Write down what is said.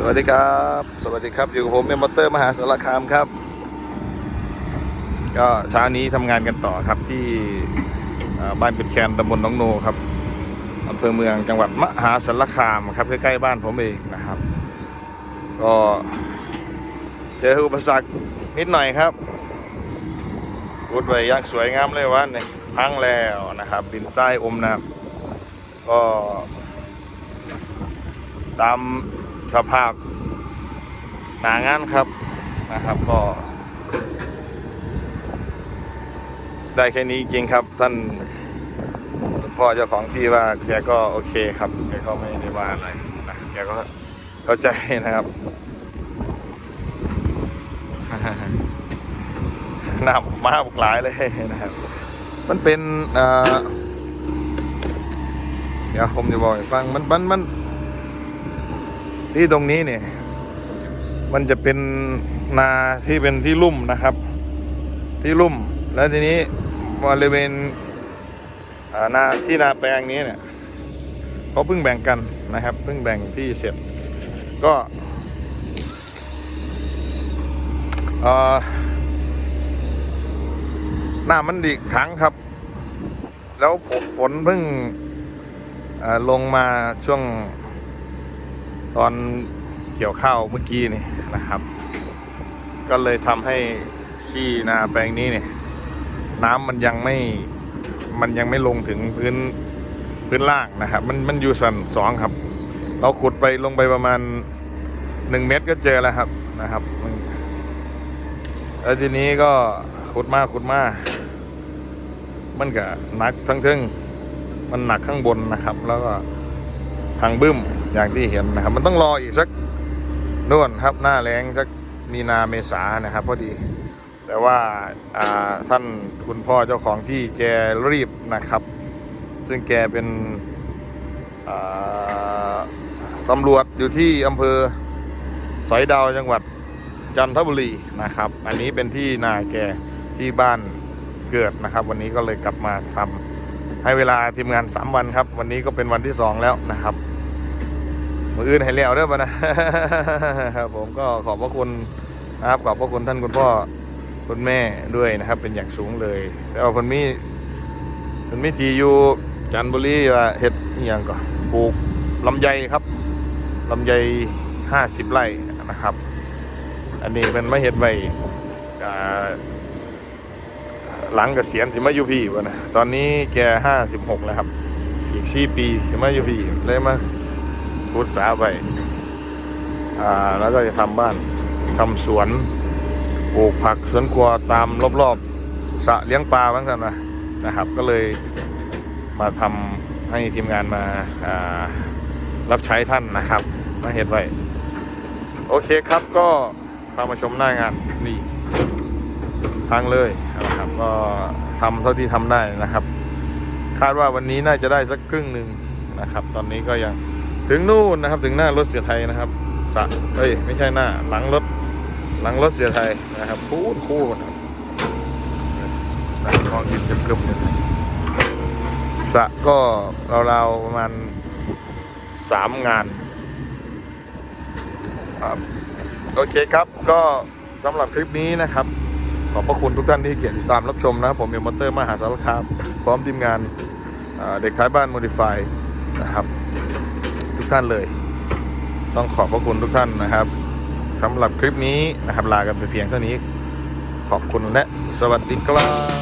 สวัสดีครับ สวัสดีครับ อยู่กับผมเมมเตอร์มหาสารคามครับ ก็เช้านี้ทำงานกันต่อครับที่บ้านเป็ดแคนตำบลน้องโนครับอำเภอเมืองจังหวัดมหาสารคามครับใกล้ๆบ้านผมเองนะครับ ก็เจออุปสรรคนิดหน่อยครับรุดไว้อยังสวยงามเลยวันนี้พังแล้วนะครับ ดินทรายอมน้ำก็ตาม สภาพหนางานครับนะครับก็ ได้แค่นี้จริงครับ ท่านพ่อเจ้าของที่ว่าแกก็โอเคครับแกก็ไม่ได้ว่าอะไรนะแกก็เข้าใจนะครับหนักมากหลายเลยนะครับ มันเป็นเอ่อเดี๋ยวผมจะบอกให้ฟังมันมันมัน ที่ตรงนี้เนี่ย มันจะเป็นนาที่เป็นที่ลุ่มนะครับ ที่ลุ่ม แล้วทีนี้บริเวณนาที่นาแปลงนี้เนี่ยเขาเพิ่งแบ่งกันนะครับ เพิ่งแบ่งที่เสร็จ ก็เอ่อน้ำมันดีขังครับ แล้วฝนเพิ่งลงมาช่วง ตอนเกี่ยวข้าวเมื่อกี้นี่นะครับ ก็เลยทำให้ที่นาแปลงนี้เนี่ยน้ำมันยังไม่มันยังไม่ลงถึงพื้นพื้นล่างนะครับ มันมันอยู่สันสองครับ เราขุดไปลงไปประมาณหนึ่งเมตรก็เจอแล้วครับนะครับแล้วทีนี้ก็ขุดมาขุดมามันก็หนักทั้งทึ่งมันหนักข้างบนนะครับ แล้วก็ ทางบึ้มอย่างที่เห็นนะครับ มันต้องรออีกสักนู่นครับหน้าแรงสักมีนาเมษานะครับพอดี แต่ว่าาท่านคุณพ่อเจ้าของที่แกรีบนะครับ ซึ่งแกเป็นตำรวจอยู่ที่อำเภอสอยดาวจังหวัดจันทบุรีนะครับ อันนี้เป็นที่นาแกที่บ้านเกิดนะครับ วันนี้ก็เลยกลับมาทำให้เวลาทีมงาน 3 วันครับ วันนี้ก็เป็นวันที่ 2 แล้วนะครับ มืออื่นให้แล้วเด้อปะนะครับผมก็ขอบพระคุณนะครับขอบพระคุณท่านคุณพ่อคุณแม่ด้วยนะครับ เป็นอย่างสูงเลยแต่ว่าคนมีคนมีทีอยู่จันทบุรีว่าเห็ดอย่างก็ปลูกลำไยครับลำไยห้าสิบไร่นะครับ อันนี้เป็นไม่เห็ดไว้อ่าหลังเกษียณสิมาอยู่พี่วะนะตอนนี้แกห้าสิบหกแล้วครับ อีกสี่ปีสิมาอยู่พี่เลยมา พุทธาไปอ่าแล้วก็จะทำบ้านทำสวนปลูกผักสวนครัวตามรอบๆสระเลี้ยงปลาบ้างกันนะนะครับ ก็เลยมาทำให้ทีมงานมาอ่ารับใช้ท่านนะครับมาเห็นไว้โอเคครับก็พามาชมหน้างานนี่พังเลยนะครับก็ทำเท่าที่ทำได้นะครับ คาดว่าวันนี้น่าจะได้สักครึ่งหนึ่งนะครับ ตอนนี้ก็ยัง ถึงนู่นนะครับถึงหน้ารถเสียไทยนะครับสะเอ้ยไม่ใช่หน้า หลังรถ หลังรถเสียไทยนะครับคู่คู่นะครับมองยินกึมๆเนี่ยสะก็ราวๆประมาณสามงานโอเคครับก็สำหรับคลิปนี้นะครับ ขอบพระคุณทุกท่านที่เกียรติตามรับชมนะครับผมเอ็มมอเตอร์มหาสารคามพร้อมทีมงานเด็กท้ายบ้านโมดิฟายนะครับ ท่านเลย ต้องขอบพระคุณทุกท่านนะครับสำหรับคลิปนี้นะครับลากันไปเพียงเท่านี้ ขอบคุณและสวัสดีครับ